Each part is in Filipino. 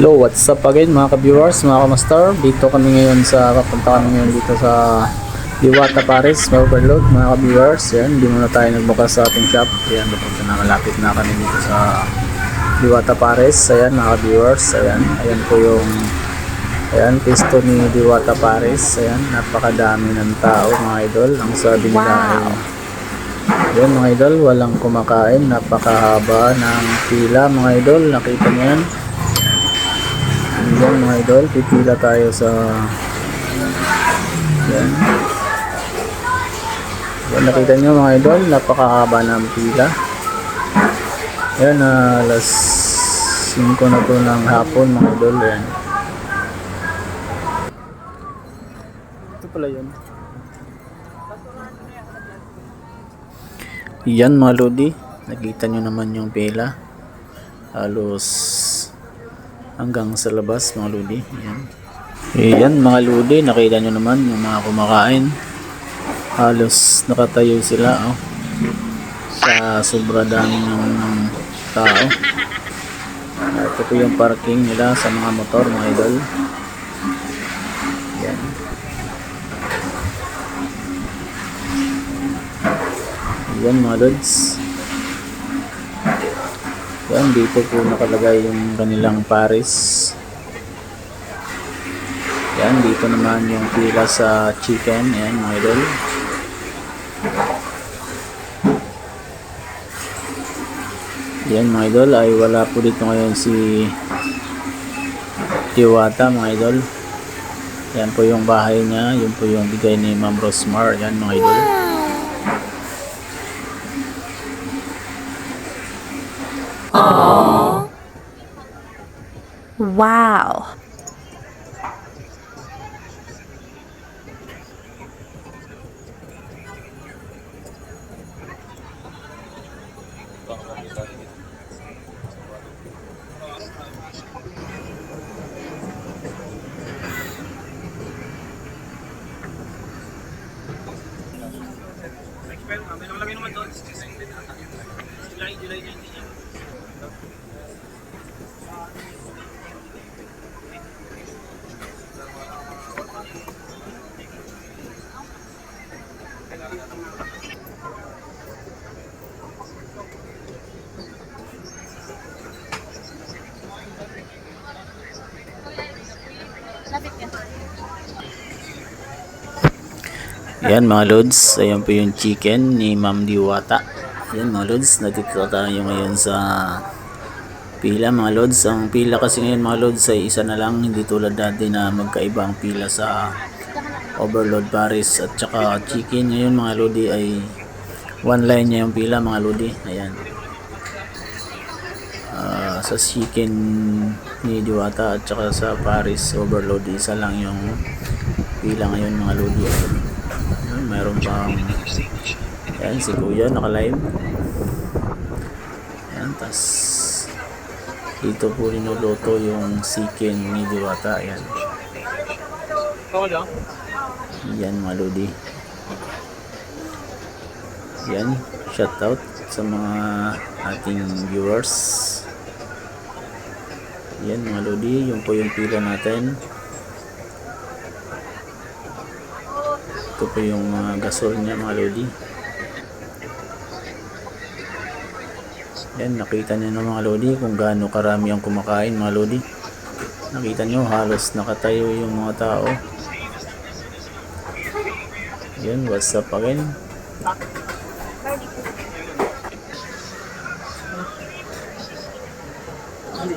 Hello, what's up again mga ka-viewers, mga ka-master? Dito kami ngayon sa, papunta kami ngayon dito sa Diwata Paris, Overload, mga ka-viewers. Yan, hindi muna tayo nagbukas sa ating shop. Yan, papunta na, malapit na kami dito sa Diwata Paris. Ayan, mga ka-viewers. Ayan, ayan po yung Ayan, pisto ni Diwata Paris. Ayan, napakadami ng tao, mga idol. Ang sabi nila ay Ayan mga idol, walang kumakain, napakahaba ng pila mga idol, nakita niyo yan. Ayan mga idol, pipila tayo sa Ayan. Ayan, nakita niyo mga idol, napakahaba ng pila. Ayan, ah, alas 5 na po ng hapon mga idol. Ayan. Ito pala yun. Yan mga lodi, nakita nyo naman yung pela. Halos hanggang sa labas mga lodi. Yan. Yan mga lodi, nakita nyo naman yung mga kumakain. Halos nakatayo sila oh. Sa sobra dami ng tao. Ito po yung parking nila sa mga motor mga idol. Yan. Yan mga lods. Yan, dito po nakalagay yung kanilang Paris. Yan, dito naman yung pila sa chicken. Yan mga idol. Yan mga idol, ay wala po dito ngayon si Tiwata mga idol. Yan po yung bahay niya. Yun po yung bigay ni Ma'am Rosmar. Yan mga idol. Wow. Wow. Yan mga lods, ayan po yung chicken ni Ma'am Diwata. Yan mga lods, nagkita tayo ngayon sa pila mga lods. Ang pila kasi ngayon mga lods ay isa na lang, hindi tulad dati na magkaiba ang pila sa Overload Paris at saka chicken. Ngayon mga lodi ay one line niya yung pila mga lodi. Ayan. Ah, sa chicken ni Diwata at saka sa Paris Overload, isa lang yung pila ngayon mga lodi. Ayun, mayroon pang Ayan, si Kuya naka-live. Ayan, tas dito po linuluto yung chicken ni Diwata. Ayan. Yan mga lodi. Yan, shout out sa mga ating viewers. Yan mga lodi, yung po yung pila natin. Ito po yung mga gasol niya mga lodi. Yan, nakita niyo na mga lodi kung gaano karami ang kumakain mga lodi. Nakita niyo halos nakatayo yung mga tao. Yan, what's up again?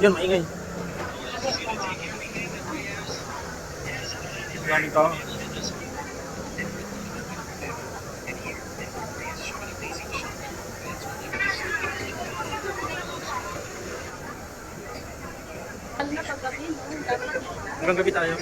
Yun, maingay. Gamit Hanggang gabi tayo.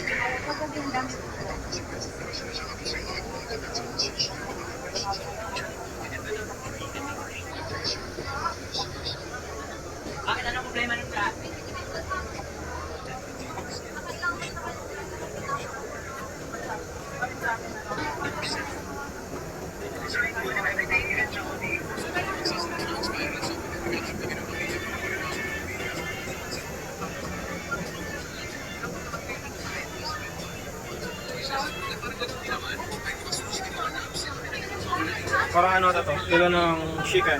Parang ano ito to? Kilo ng chicken.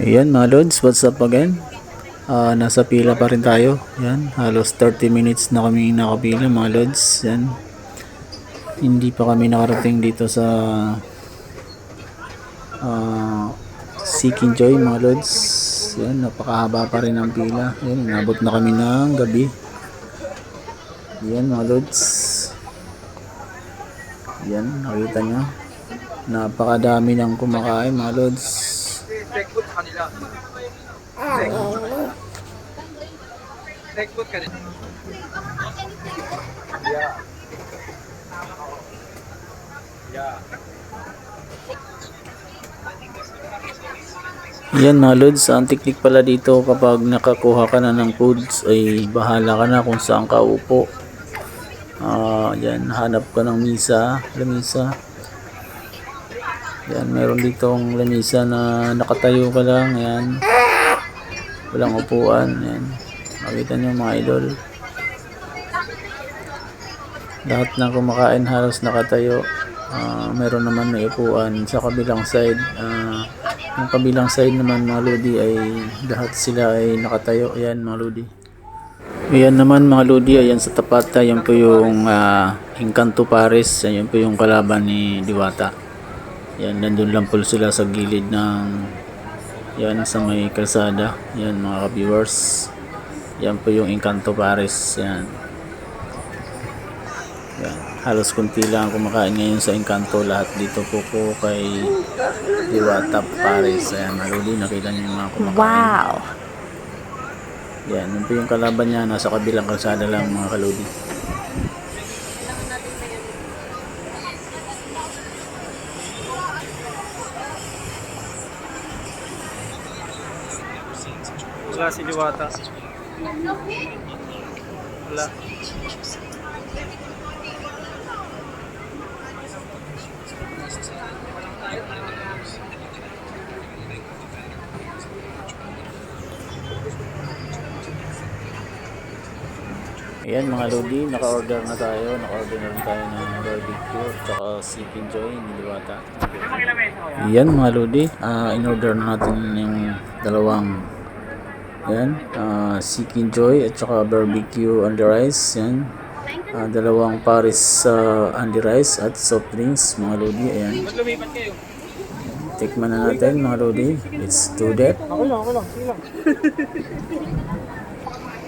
Ayan mga lods, what's up again? Ah, nasa pila pa rin tayo. Yan, halos 30 minutes na kami nakapila mga lods. Yan. Hindi pa kami nakarating dito sa ah Seeking Joy mga lods. Yan, napakahaba pa rin ang pila. Yan, inabot na kami ng gabi. Yan mga lods. Yan, nakita nyo. Napakadami ng kumakain mga lods. Sa kanila. Take ka din. Yeah. Yeah. Yan mga lods, ang teknik pala dito kapag nakakuha ka na ng foods ay bahala ka na kung saan ka upo. Ah, yan, hanap ka ng misa, lamisa. Yan, meron ditong lamisa na nakatayo ka lang, yan. Walang upuan, yan. Makita nyo mga idol. Lahat ng kumakain halos nakatayo. Ah, meron naman may upuan sa kabilang side. Ah, yung kabilang side naman mga lodi ay lahat sila ay nakatayo. Ayan mga lodi. Ayan naman mga lodi, ayan sa tapat, ayan po yung ah, Encanto Paris, ayan po yung kalaban ni Diwata. Yan, nandun lang po sila sa gilid ng yan sa may kalsada. Yan mga ka-viewers. Yan po yung Encanto Paris. Yan. Yan. Halos kunti lang ang kumakain ngayon sa Encanto. Lahat dito po po kay Diwata Paris. Ayan, maruli. Nakita niyo yung mga kumakain. Wow. Yan, yun po yung kalaban niya. Nasa kabilang kalsada lang mga kaludi. Wala si Diwata. Wala. Ayan mga lodi, naka-order na tayo. Naka-order na rin tayo ng barbecue at saka sipin joy ni Diwata. Ayan mga lodi, ah, in-order na natin yung dalawang Ayan, ah, Seeking Joy at saka barbecue on the rice. Yan. Ah, dalawang Paris sa on the rice at soft drinks mga lodi. Ayan. Tikman na natin mga lodi. Let's do that. Ako lang, ako lang. Sige lang.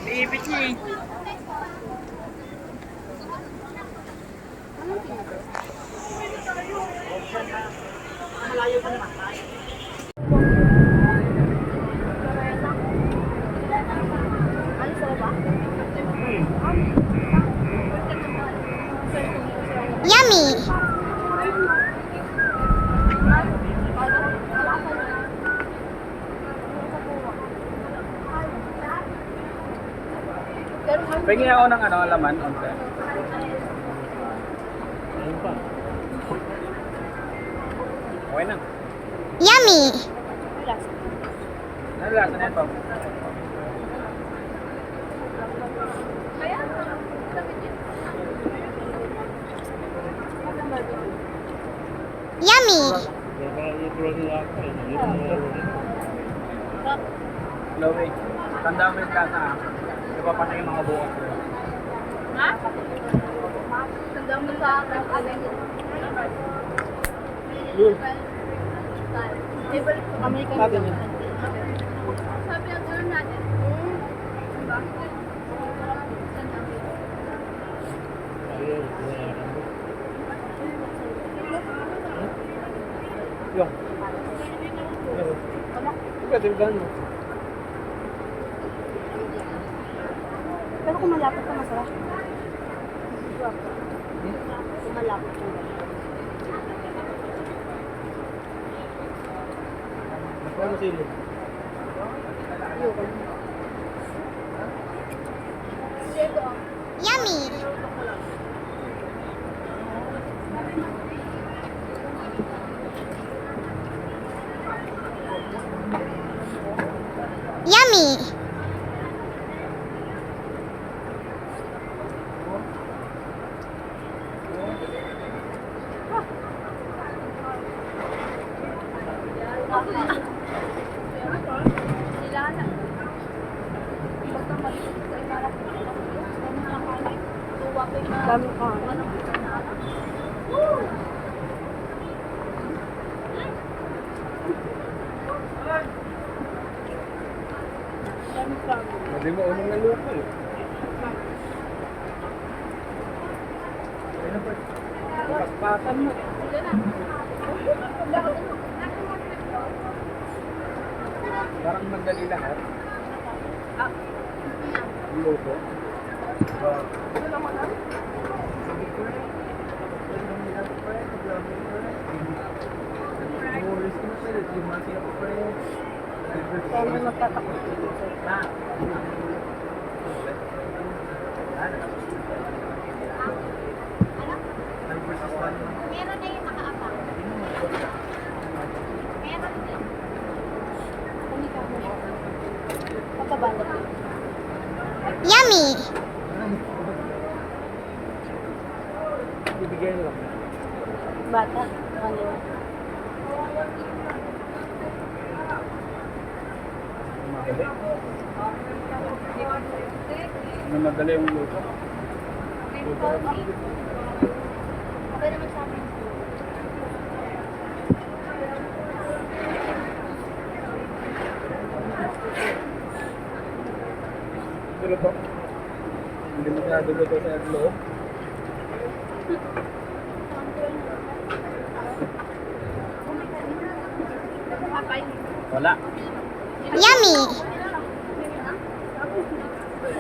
Liipit niya eh. Yummy. Ako ng ano, laman. Onte. Okay na. Yummy. Ano lasa na ito? Yummy. Chloe, tanda mo yung lasa ah. Di ba patay yung mga bukas? Ha? Hanggang mo sa akin. May balik ko kami kanina. Natin yun. Sabi ang gano'n natin. Diba? Yo. Pwede gano'n. Pero kung malapit ka masarap. Malapit yung Ano sili? Ayoko. Yummy. Yummy. Sila na. Basta maliit sa imarap. Dami ka. Dami ka. Hindi mo unang naluto eh. Pakpakan mo. Parang madali lahat. Luto. Kaya may magtatakot. गले गले हूँ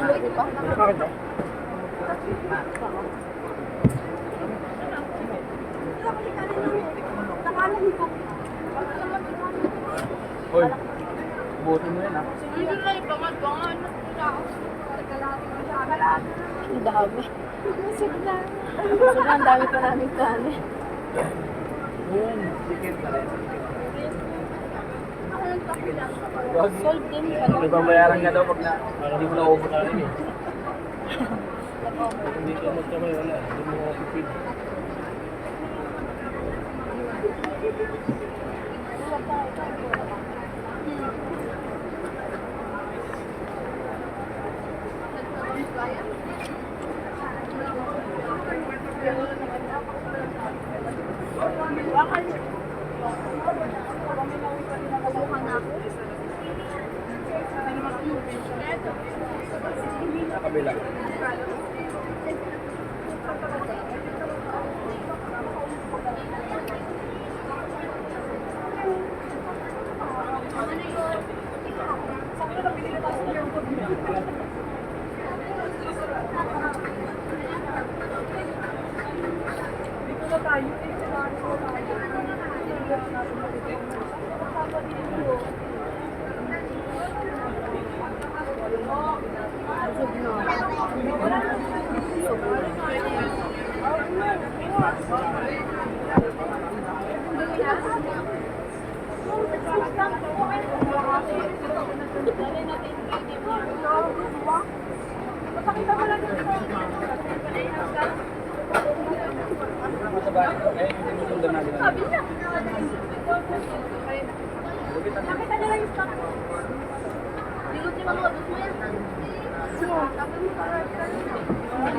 Hoy, buti mo yan ah. Hindi kayo bangat-bangat. Ang dami. Sobrang. Dami pa namin kanin. Yun, sikit na rin. Sold din ka May babayaran nga daw pag na, hindi mo naubos na rin eh. Hindi ka magkamay, wala. Hindi mo makapipid. Sa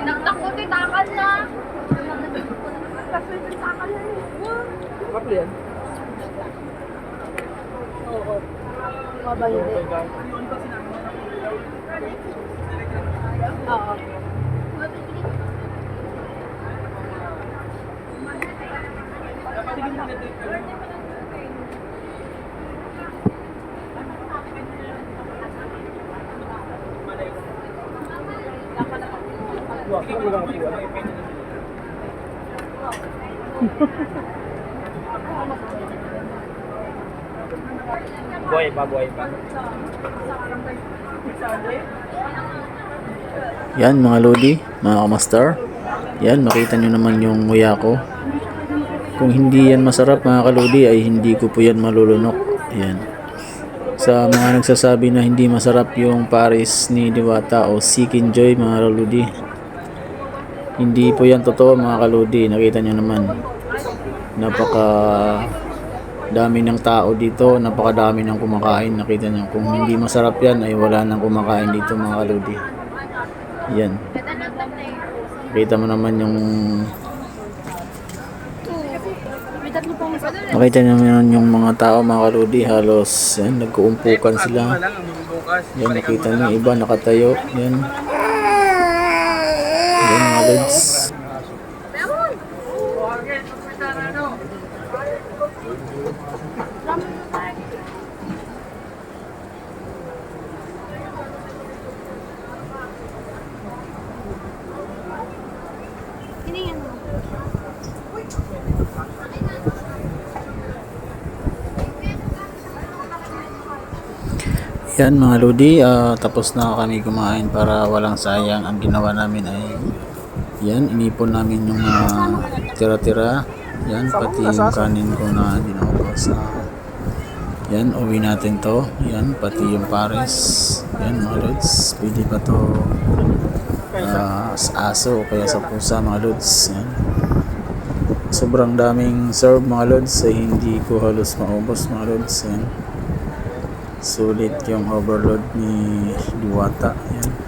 Nagtakot eh, takal na. Kapli yan. Oo. Maba hindi. Oo. Wah, ano lang po? Buhay pa, buhay pa. Yan mga lodi, mga kamaster. Yan, makita nyo naman yung nguya ko. Kung hindi yan masarap mga kalodi ay hindi ko po yan malulunok. Yan. Sa mga nagsasabi na hindi masarap yung Paris ni Diwata o Seek Joy mga kalodi. Hindi po yan totoo mga kalodi. Nakita nyo naman. Napaka dami ng tao dito. Napakadami ng kumakain. Nakita nyo. Kung hindi masarap yan ay wala nang kumakain dito mga kalodi. Yan. Kita mo naman yung. Makita niyo naman yung mga tao mga kaludi halos yan, nagkuumpukan sila. Yan nakita niyo iba nakatayo. Yan. Yan mga lods. Yan mga lodi, ah, tapos na kami kumain para walang sayang. Ang ginawa namin ay yan, inipon namin yung mga tira-tira. Yan, pati yung kanin ko na dinaupas na yan, uwi natin to. Yan, pati yung pares. Yan mga lods, pwede pa to ah, sa aso o kaya sa pusa mga lods. Yan. Sobrang daming serve mga lods ay hindi ko halos maubos mga lods. Yan. Sulit yung overload ni Diwata. Yan.